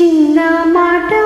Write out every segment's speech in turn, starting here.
చిన్న మాట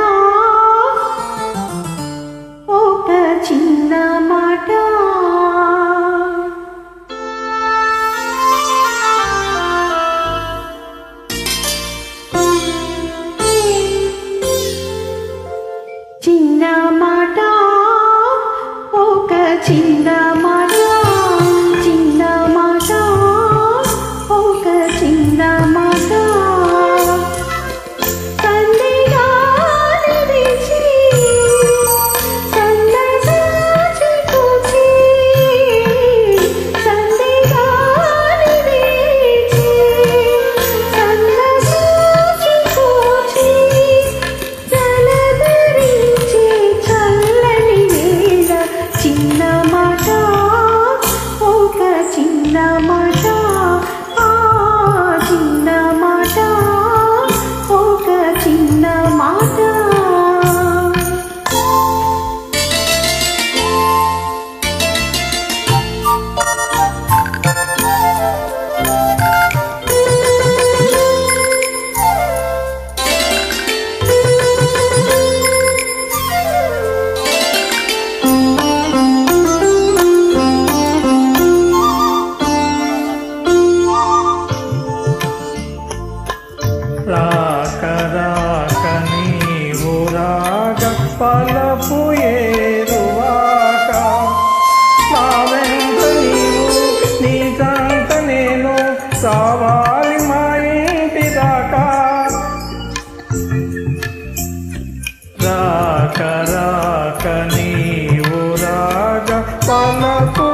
పలపు ఏరువాక నా వెంట నీవు నీ నేను కావాలి మా ఇంటి దాకా రాక రాక నీవు రాగ పలపు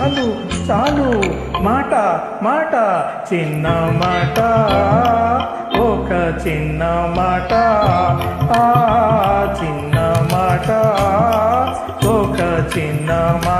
చాలు చాలు మాట మాట చిన్న మాట ఒక చిన్న మాట ఆ చిన్న మాట ఒక చిన్న మాట.